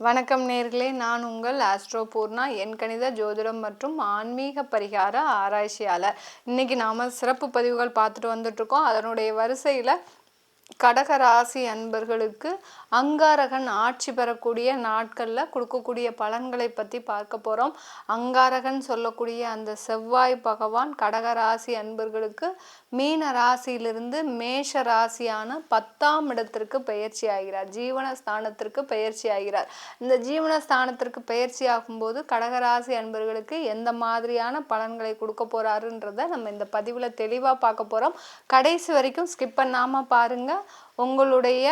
வணக்கம் நேர்களே நான் உங்கள் ஆஸ்ட்ரோ பூர்ணா என் கணித ஜோதிடம் மற்றும் ஆன்மீக பரிகார ஆராய்ச்சியாளர். இன்றைக்கி நாம் சிறப்பு பதிவுகள் பார்த்துட்டு வந்துட்ருக்கோம் அதனுடைய வரிசையில் கடக ராசி அன்பர்களுக்கு அங்காரகன் ஆட்சி பெறக்கூடிய நாட்களில் கொடுக்கக்கூடிய பலன்களை பற்றி பார்க்க போகிறோம் அங்காரகன் சொல்லக்கூடிய அந்த செவ்வாய் பகவான் கடக ராசி அன்பர்களுக்கு மீன ராசியிலிருந்து மேஷ ராசியான பத்தாம் இடத்திற்கு பயிற்சி ஆகிறார். ஜீவனஸ்தானத்திற்கு பயிற்சி ஆகிறார். இந்த ஜீவனஸ்தானத்திற்கு பயிற்சி ஆகும்போது கடகராசி அன்பர்களுக்கு எந்த மாதிரியான பலன்களை கொடுக்க போகிறாருன்றதை நம்ம இந்த பதிவில் தெளிவாக பார்க்க போகிறோம் கடைசி வரைக்கும் ஸ்கிப் பண்ணாமல் பாருங்கள் உங்களுடைய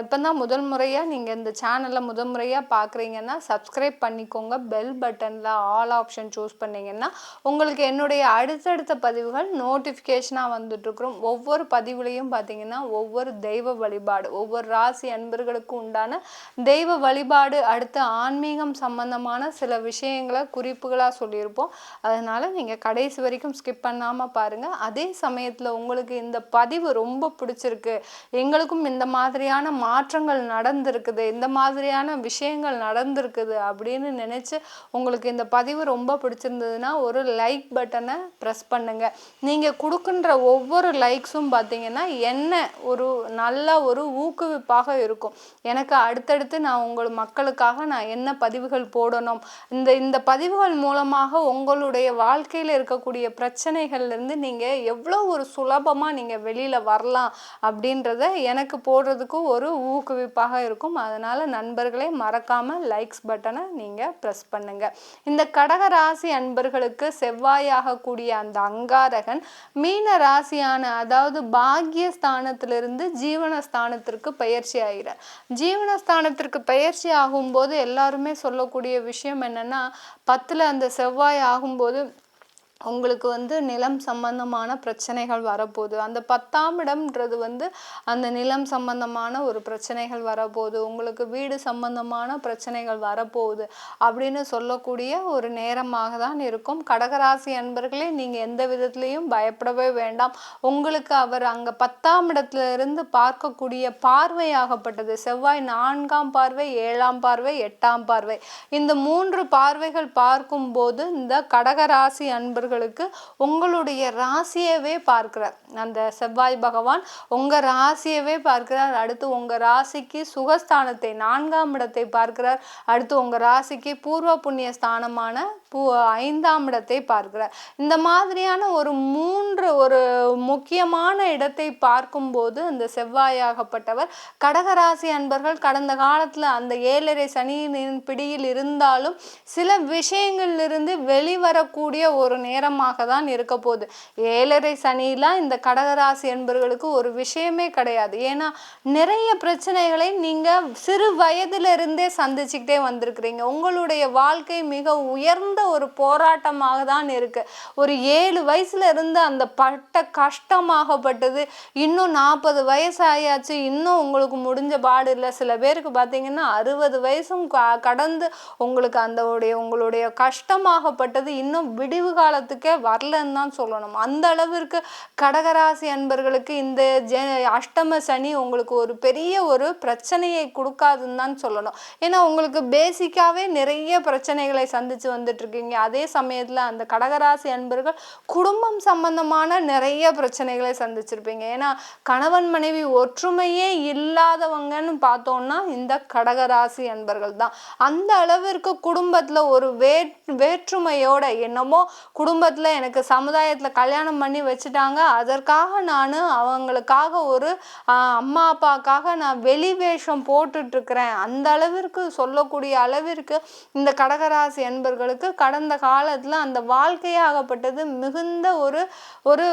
இப்போ தான் முதல் முறையாக நீங்கள் இந்த சேனலை முதல் முறையாக பார்க்குறீங்கன்னா சப்ஸ்கிரைப் பண்ணிக்கோங்க. பெல் பட்டனில் ஆல் ஆப்ஷன் சூஸ் பண்ணிங்கன்னா உங்களுக்கு என்னுடைய அடுத்தடுத்த பதிவுகள் நோட்டிஃபிகேஷனாக வந்துட்டுருக்குறோம் ஒவ்வொரு பதிவுலையும் பார்த்தீங்கன்னா ஒவ்வொரு தெய்வ வழிபாடு ஒவ்வொரு ராசி அன்பர்களுக்கு உண்டான தெய்வ வழிபாடு அடுத்து ஆன்மீகம் சம்பந்தமான சில விஷயங்களை குறிப்புகளாக சொல்லியிருப்போம். அதனால் நீங்கள் கடைசி வரைக்கும் ஸ்கிப் பண்ணாமல் பாருங்கள் அதே சமயத்தில் உங்களுக்கு இந்த பதிவு ரொம்ப பிடிச்சிருக்கு. எங்களுக்கும் இந்த மாதிரியான மாற்றங்கள் நடந்திருக்குது இந்த மாதிரியான விஷயங்கள் நடந்திருக்குது அப்படின்னு நினச்சி உங்களுக்கு இந்த பதிவு ரொம்ப பிடிச்சிருந்ததுன்னா ஒரு லைக் பட்டனை ப்ரெஸ் பண்ணுங்க. நீங்கள் கொடுக்குன்ற ஒவ்வொரு லைக்ஸும் பார்த்தீங்கன்னா என்ன ஒரு நல்ல ஒரு ஊக்குவிப்பாக இருக்கும். எனக்கு அடுத்தடுத்து நான் உங்கள் மக்களுக்காக நான் என்ன பதிவுகள் போடணும்? இந்த இந்த பதிவுகள் மூலமாக உங்களுடைய வாழ்க்கையில் இருக்கக்கூடிய பிரச்சனைகள்லேருந்து நீங்கள் எவ்வளோ ஒரு சுலபமாக நீங்கள் வெளியில் வரலாம் அப்படின்ற அப்படின்றத எனக்கு போடுறதுக்கும் ஒரு ஊக்குவிப்பாக இருக்கும். அதனால் நண்பர்களே மறக்காமல் லைக்ஸ் பட்டனை நீங்கள் ப்ரெஸ் பண்ணுங்கள் இந்த கடக ராசி அன்பர்களுக்கு செவ்வாயாகக்கூடிய அந்த அங்காரகன் மீன ராசியான அதாவது பாக்கியஸ்தானத்திலிருந்து ஜீவனஸ்தானத்திற்கு பயிற்சி ஆகிறார். ஜீவனஸ்தானத்திற்கு பயிற்சி ஆகும்போது எல்லாருமே சொல்லக்கூடிய விஷயம் என்னென்னா பத்தில் அந்த செவ்வாய் ஆகும்போது உங்களுக்கு வந்து நிலம் சம்பந்தமான பிரச்சனைகள் வரப்போகுது. அந்த பத்தாம் இடம்ன்றது வந்து அந்த நிலம் சம்பந்தமான ஒரு பிரச்சனைகள் வரப்போகுது. உங்களுக்கு வீடு சம்பந்தமான பிரச்சனைகள் வரப்போகுது அப்படின்னு சொல்லக்கூடிய ஒரு நேரமாக தான் இருக்கும். கடகராசி அன்பர்களே நீங்கள் எந்த விதத்துலேயும் பயப்படவே வேண்டாம். உங்களுக்கு அவர் அங்கே பத்தாம் இடத்துல இருந்து பார்க்கக்கூடிய பார்வையாகப்பட்டது. செவ்வாய் நான்காம் பார்வை ஏழாம் பார்வை எட்டாம் பார்வை. இந்த மூன்று பார்வைகள் பார்க்கும்போது இந்த கடகராசி அன்பர்கள் நண்பர்களுக்கு உங்களுடைய ராசியவே பார்க்கிறார். அந்த செவ்வாய் பகவான் உங்க ராசியவே பார்க்கிறார். அடுத்து உங்க ராசிக்கு சுகஸ்தானத்தை நான்காம் இடத்தை பார்க்கிறார். அடுத்து உங்க ராசிக்கு பூர்வ புண்ணிய ஸ்தானமான பூ ஐந்தாம் இடத்தை பார்க்கிறார். இந்த மாதிரியான ஒரு மூன்று ஒரு முக்கியமான இடத்தை பார்க்கும்போது அந்த செவ்வாயாகப்பட்டவர் கடகராசி அன்பர்கள் கடந்த காலத்தில் அந்த ஏழரை சனியின் பிடியில் இருந்தாலும் சில விஷயங்களிலிருந்து வெளிவரக்கூடிய ஒரு நேரமாக தான் இருக்க போகுது. ஏழரை சனிலாம் இந்த கடகராசி என்பவர்களுக்கு ஒரு விஷயமே கிடையாது. ஏன்னா நிறைய பிரச்சனைகளை நீங்கள் சிறு வயதிலிருந்தே சந்திச்சுக்கிட்டே வந்திருக்கிறீங்க. உங்களுடைய வாழ்க்கை மிக உயர்ந்த ஒரு போராட்டமாக தான் இருக்கு. ஒரு ஏழு வயசுல இருந்து அந்த பட்ட கஷ்டமாகப்பட்டது. இன்னும் நாற்பது வயசு ஆயாச்சு இன்னும் உங்களுக்கு முடிஞ்ச பாடு இல்லை. சில பேருக்கு பார்த்தீங்கன்னா அறுபது வயசும் கடந்து உங்களுக்கு அந்த உங்களுடைய கஷ்டமாகப்பட்டது. இன்னும் விடிவு காலத்துக்கே வரலன்னு தான் சொல்லணும். அந்த அளவிற்கு கடகராசி அன்பர்களுக்கு இந்த ஜ அஷ்டம சனி உங்களுக்கு ஒரு பெரிய ஒரு பிரச்சனையை கொடுக்காதுன்னு தான் சொல்லணும். ஏன்னா உங்களுக்கு பேசிக்காகவே நிறைய பிரச்சனைகளை சந்தித்து வந்துட்டு இருக்கீங்க அதே சமயத்தில் அந்த கடகராசி அன்பர்கள் குடும்பம் சம்பந்தமான நிறைய பிரச்சனைகளை சந்திச்சிருப்பீங்க. ஏன்னா கணவன் மனைவி ஒற்றுமையே இல்லாதவங்கன்னு பார்த்தோம்னா இந்த கடகராசி அன்பர்கள் தான். அந்த அளவிற்கு குடும்பத்தில் ஒரு வே வேற்றுமையோட என்னமோ குடும்பத்தில் எனக்கு சமுதாயத்தில் கல்யாணம் பண்ணி வச்சுட்டாங்க. அதற்காக நான் அவங்களுக்காக ஒரு அம்மா அப்பாக்காக நான் வெளி வேஷம் போட்டுட்ருக்கிறேன். அந்த அளவிற்கு சொல்லக்கூடிய அளவிற்கு இந்த கடகராசி என்பர்களுக்கு கடந்த காலத்தில் அந்த வாழ்க்கையாகப்பட்டது மிகுந்த ஒரு ஒரு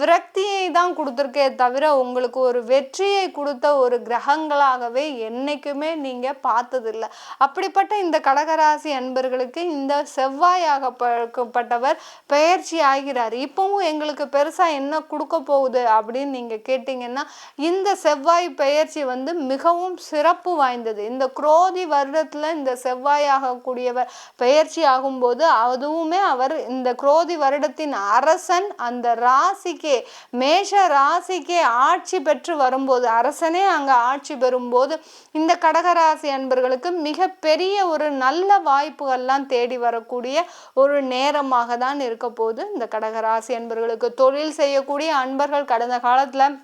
விரக்தியை தான் கொடுத்துருக்கே தவிர உங்களுக்கு ஒரு வெற்றியை கொடுத்த ஒரு கிரகங்களாகவே என்றைக்குமே நீங்கள் பார்த்ததில்லை. அப்படிப்பட்ட இந்த கடகராசி அன்பர்களுக்கு இந்த செவ்வாயாகப்பட்டவர் பயிற்சி ஆகிறார். இப்பவும் எங்களுக்கு பெருசாக என்ன கொடுக்க போகுது அப்படின்னு நீங்கள் கேட்டிங்கன்னா இந்த செவ்வாய் பெயர்ச்சி வந்து மிகவும் சிறப்பு வாய்ந்தது. இந்த குரோதி வருடத்தில் இந்த செவ்வாய் ஆகக்கூடியவர் பெயர்ச்சி ஆகும்போது அதுவுமே அவர் இந்த குரோதி வருடத்தின் அரசன் அந்த ராசிக்கே மேஷ ராசிக்கே ஆட்சி பெற்று வரும்போது அரசனே அங்கே ஆட்சி பெறும்போது இந்த கடகராசி அன்பர்களுக்கு மிகப்பெரிய ஒரு நல்ல வாய்ப்புகள்லாம் தேடி வரக்கூடிய ஒரு நேரமாக தான் இருக்கு. இருக்க போது இந்த கடகராசி அன்பர்களுக்கு தொழில் செய்யக்கூடிய அன்பர்கள் கடந்த காலத்தில்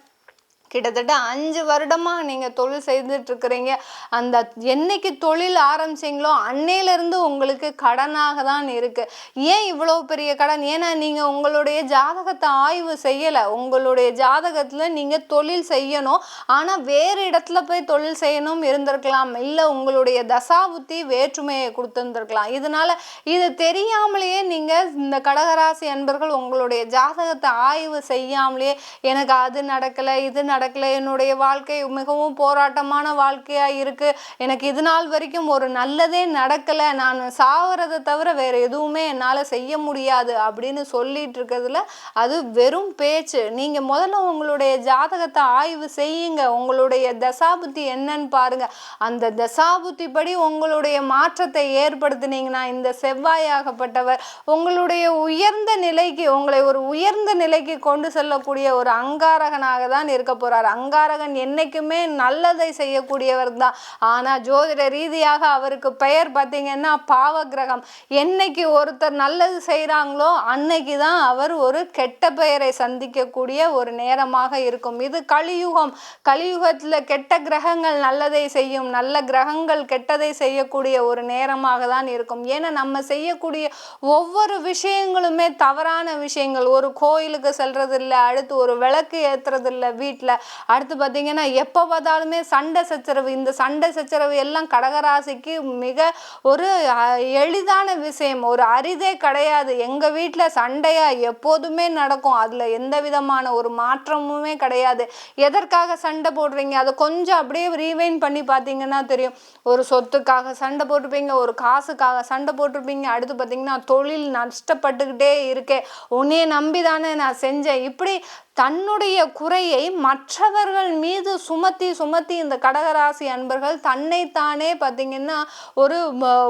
கிட்டத்தட்ட அஞ்சு வருடமாக நீங்கள் தொழில் செய்துட்ருக்குறீங்க அந்த என்னைக்கு தொழில் ஆரம்பிச்சிங்களோ அன்னையிலேருந்து உங்களுக்கு கடனாக தான் இருக்குது ஏன் இவ்வளோ பெரிய கடன்? ஏன்னா நீங்கள் உங்களுடைய ஜாதகத்தை ஆய்வு செய்யலை. உங்களுடைய ஜாதகத்தில் நீங்கள் தொழில் செய்யணும். ஆனால் வேறு இடத்துல போய் தொழில் செய்யணும் இருந்திருக்கலாம். இல்லை உங்களுடைய தசாபுத்தி வேற்றுமையை கொடுத்துருந்துருக்கலாம். இதனால இது தெரியாமலேயே நீங்கள் இந்த கடகராசி அன்பர்கள் உங்களுடைய ஜாதகத்தை ஆய்வு செய்யாமலேயே எனக்கு அது நடக்கலை இது நடக்கல நடக்கல. என்னுடைய வாழ்க்கை மிகவும் போராட்டமான வாழ்க்கையா இருக்கு. எனக்கு இது நாள் வரைக்கும் ஒரு நல்லதே நடக்கல. நான் சாவறதை தவிர வேற எதுவுமே என்னால செய்ய முடியாது அப்படின்னு சொல்லிட்டு இருக்கிறதுல அது வெறும் பேச்சு. நீங்க முதல்ல உங்களுடைய ஜாதகத்தை ஆய்வு செய்யுங்க. உங்களுடைய தசாபுத்தி என்னன்னு பாருங்க. அந்த தசாபுத்தி படி உங்களுடைய மாற்றத்தை ஏற்படுத்தினீங்கன்னா இந்த செவ்வாயாகப்பட்டவர் உங்களுடைய உயர்ந்த நிலைக்கு உங்களை ஒரு உயர்ந்த நிலைக்கு கொண்டு செல்லக்கூடிய ஒரு அங்காரகனாக தான் இருக்க போகிறார் அங்காரகன் என்றைக்குமே நல்லதை செய்யக்கூடியவர் தான் ஆனால் ஜோதிட ரீதியாக அவருக்கு பெயர் பார்த்தீங்கன்னா பாவ கிரகம் என்னைக்கு ஒருத்தர் நல்லது செய்கிறாங்களோ அன்னைக்கு தான் அவர் ஒரு கெட்ட பெயரை சந்திக்கக்கூடிய ஒரு நேரமாக இருக்கும். இது கலியுகம். கலியுகத்தில் கெட்ட கிரகங்கள் நல்லதை செய்யும் நல்ல கிரகங்கள் கெட்டதை செய்யக்கூடிய ஒரு நேரமாக தான் இருக்கும். ஏன்னா நம்ம செய்யக்கூடிய ஒவ்வொரு விஷயங்களுமே தவறான விஷயங்கள். ஒரு கோயிலுக்கு செல்றது அடுத்து ஒரு விளக்கு ஏத்துறது வீட்டில் அடுத்து பார்த்தீங்கன்னா எப்போ பார்த்தாலுமே சண்டை சச்சரவு இந்த சண்டை சச்சரவு எல்லாம் கடகராசிக்கு மிக ஒரு எளிதான விஷயம். ஒரு அரிதே கிடையாது. எங்கள் வீட்டில் சண்டையாக எப்போதுமே நடக்கும். அதில் எந்த விதமான ஒரு மாற்றமுமே கிடையாது. எதற்காக சண்டை போடுறீங்க? அதை கொஞ்சம் அப்படியே ரீவைன் பண்ணி பார்த்தீங்கன்னா தெரியும். ஒரு சொத்துக்காக சண்டை போட்டிருப்பீங்க ஒரு காசுக்காக சண்டை போட்டிருப்பீங்க. அடுத்து பார்த்தீங்கன்னா தொழில் நஷ்டப்பட்டுக்கிட்டே இருக்கே. உன்னையே நம்பி தானே நான் செஞ்சேன். இப்படி தன்னுடைய குறையை மற்றவர்கள் மீது சுமத்தி சுமத்தி இந்த கடகராசி அன்பர்கள் தன்னைத்தானே பார்த்தீங்கன்னா ஒரு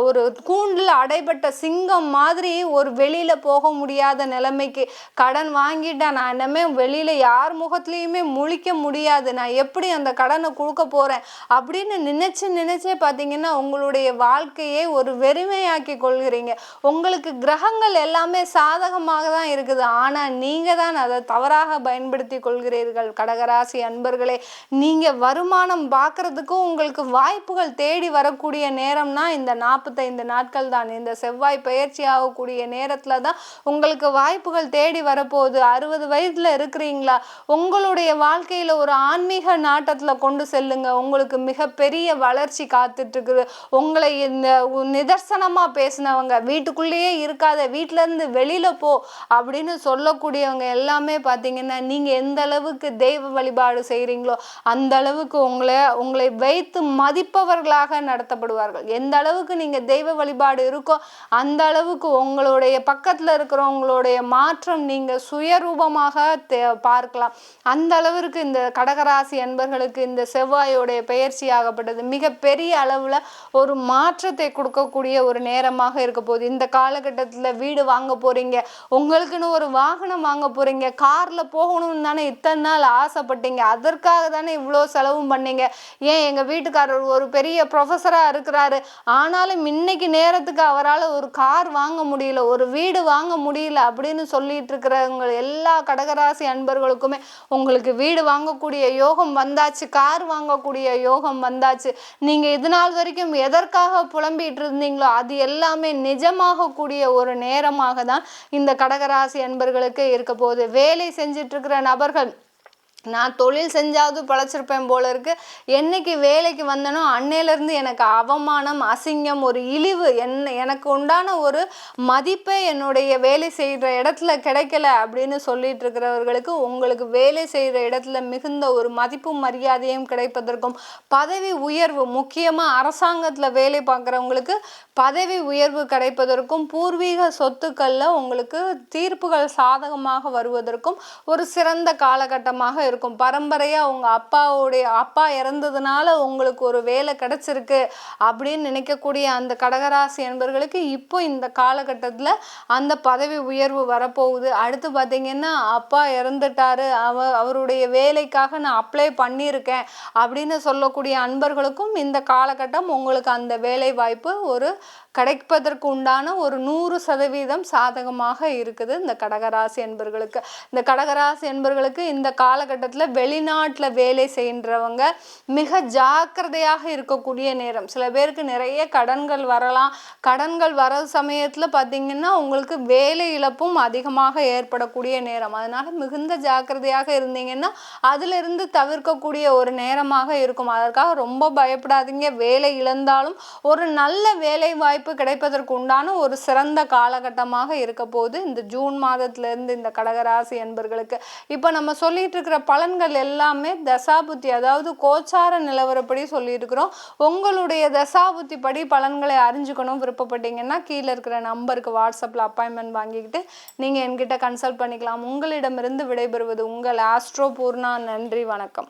ஒரு கூண்டில் அடைபட்ட சிங்கம் மாதிரி ஒரு வெளியில் போக முடியாத நிலைமைக்கு கடன் வாங்கிட்டேன் நான் இனிமே வெளியில் யார் முகத்துலையுமே முழிக்க முடியாது. நான் எப்படி அந்த கடனை கொடுக்க போகிறேன் அப்படின்னு நினச்சி நினச்சே பார்த்தீங்கன்னா உங்களுடைய வாழ்க்கையை ஒரு வெறுமையாக்கி கொள்கிறீங்க. உங்களுக்கு கிரகங்கள் எல்லாமே சாதகமாக தான் இருக்குது. ஆனால் நீங்கள் தான் அதை தவறாக பயன்படுத்தி கொள்கிறீர்கள். கடகராசி அன்பர்களே நீங்க வருமானம் பார்க்கறதுக்கும் உங்களுக்கு வாய்ப்புகள் தேடி வரக்கூடிய நேரம்னா இந்த நாற்பத்தைந்து நாட்கள் தான். இந்த செவ்வாய் பயிற்சி ஆகக்கூடிய நேரத்துல தான் உங்களுக்கு வாய்ப்புகள் தேடி வரப்போகுது. அறுபது வயதுல இருக்கிறீங்களா? உங்களுடைய வாழ்க்கையில ஒரு ஆன்மீக நாட்டத்துல கொண்டு செல்லுங்க. உங்களுக்கு மிகப்பெரிய வளர்ச்சி காத்துட்டு இருக்குது உங்களை இந்த நிதர்சனமா பேசினவங்க வீட்டுக்குள்ளேயே இருக்காத வீட்ல இருந்து வெளியில போ அப்படின்னு சொல்லக்கூடியவங்க எல்லாமே பாத்தீங்கன்னா நீங்கள் எந்த அளவுக்கு தெய்வ வழிபாடு செய்கிறீங்களோ அந்த அளவுக்கு உங்களை உங்களை வைத்து மதிப்பவர்களாக நடத்தப்படுவார்கள். எந்த அளவுக்கு நீங்கள் தெய்வ வழிபாடு இருக்கோ அந்த அளவுக்கு உங்களுடைய பக்கத்தில் இருக்கிறவங்களுடைய மாற்றம் நீங்கள் சுயரூபமாக தே- பார்க்கலாம். அந்த அளவிற்கு இந்த கடகராசி அன்பர்களுக்கு இந்த செவ்வாயோடைய பெயர்ச்சி ஆகப்பட்டது. மிகப்பெரிய அளவில் ஒரு மாற்றத்தை கொடுக்கக்கூடிய ஒரு நேரமாக இருக்க போகுது. இந்த காலகட்டத்தில் வீடு வாங்க போகிறீங்க உங்களுக்குன்னு ஒரு வாகனம் வாங்க போகிறீங்க காரில் போகும் போகணும்னு தானே இத்தனை நாள் ஆசைப்பட்டீங்க. அதற்காக தானே இவ்வளோ செலவும் பண்ணீங்க. ஏன் எங்கள் வீட்டுக்காரர் ஒரு பெரிய ப்ரொஃபஸராக இருக்கிறாரு. ஆனாலும் இன்னைக்கு நேரத்துக்கு அவரால் ஒரு கார் வாங்க முடியல ஒரு வீடு வாங்க முடியல அப்படின்னு சொல்லிட்டு இருக்கிறவங்க எல்லா கடகராசி அன்பர்களுக்குமே உங்களுக்கு வீடு வாங்கக்கூடிய யோகம் வந்தாச்சு கார் வாங்கக்கூடிய யோகம் வந்தாச்சு. நீங்கள் இது நாள் வரைக்கும் எதற்காக புலம்பிகிட்டு இருந்தீங்களோ அது எல்லாமே நிஜமாகக்கூடிய ஒரு நேரமாக தான் இந்த கடகராசி அன்பர்களுக்கு இருக்க போகுது. வேலை செஞ்சுட்டு இருக்கிற நபர்கள் நான் தொழில் செஞ்சாவது பழச்சிருப்பேன் போல இருக்கு. என்னைக்கு வேலைக்கு வந்தனோ அன்னையிலேருந்து எனக்கு அவமானம் அசிங்கம் ஒரு இழிவு என்ன எனக்கு உண்டான ஒரு மதிப்பை என்னுடைய வேலை செய்கிற இடத்துல கிடைக்கல அப்படின்னு சொல்லிட்டு இருக்கிறவர்களுக்கு உங்களுக்கு வேலை செய்கிற இடத்துல மிகுந்த ஒரு மதிப்பும் மரியாதையும் கிடைப்பதற்கும் பதவி உயர்வு முக்கியமாக அரசாங்கத்தில் வேலை பார்க்குறவங்களுக்கு பதவி உயர்வு கிடைப்பதற்கும் பூர்வீக சொத்துக்களில் உங்களுக்கு தீர்ப்புகள் சாதகமாக வருவதற்கும் ஒரு சிறந்த காலகட்டமாக இருக்கும். பரம்பரையாக உங்கள் அப்பாவுடைய அப்பா இறந்ததுனால உங்களுக்கு ஒரு வேலை கிடச்சிருக்கு அப்படின்னு நினைக்கக்கூடிய அந்த கடகராசி என்பர்களுக்கு இப்போ இந்த காலகட்டத்தில் அந்த பதவி உயர்வு வரப்போகுது. அடுத்து பார்த்தீங்கன்னா அப்பா இறந்துட்டாரு அவ அவருடைய வேலைக்காக நான் அப்ளை பண்ணியிருக்கேன் அப்படின்னு சொல்லக்கூடிய அன்பர்களுக்கும் இந்த காலகட்டம் உங்களுக்கு அந்த வேலை வாய்ப்பு ஒரு கிடைப்பதற்கு உண்டான ஒரு நூறு சதவீதம் சாதகமாக இருக்குது இந்த கடகராசி என்பர்களுக்கு. இந்த கடகராசி என்பர்களுக்கு இந்த காலகட்டம் காலகட்டத்தில் வெளிநாட்டில் வேலை செய்கின்றவங்க மிக ஜாக்கிரதையாக இருக்கக்கூடிய நேரம். சில பேருக்கு நிறைய கடன்கள் வரலாம். கடன்கள் வர சமயத்தில் பார்த்தீங்கன்னா உங்களுக்கு வேலை இழப்பும் அதிகமாக ஏற்படக்கூடிய நேரம். அதனால் மிகுந்த ஜாக்கிரதையாக இருந்தீங்கன்னா அதிலிருந்து தவிர்க்கக்கூடிய ஒரு நேரமாக இருக்கும். அதற்காக ரொம்ப பயப்படாதீங்க. வேலை இழந்தாலும் ஒரு நல்ல வேலை வாய்ப்பு கிடைப்பதற்கு உண்டான ஒரு சிறந்த காலகட்டமாக இருக்க போது இந்த ஜூன் மாதத்திலிருந்து இந்த கடகராசி என்பர்களுக்கு. இப்போ நம்ம சொல்லிட்டு இருக்கிற பலன்கள் எல்லாமே தசாபுத்தி அதாவது கோச்சார நிலவரப்படி சொல்லியிருக்கிறோம். உங்களுடைய தசாபுத்தி படி பலன்களை அறிஞ்சுக்கணும் விருப்பப்பட்டீங்கன்னா கீழே இருக்கிற நம்பருக்கு வாட்ஸ்அப்பில் அப்பாயின்மெண்ட் வாங்கிக்கிட்டு நீங்கள் என்கிட்ட கன்சல்ட் பண்ணிக்கலாம். உங்களிடமிருந்து விடைபெறுவது உங்கள் ஆஸ்ட்ரோ பூர்ணா. நன்றி வணக்கம்.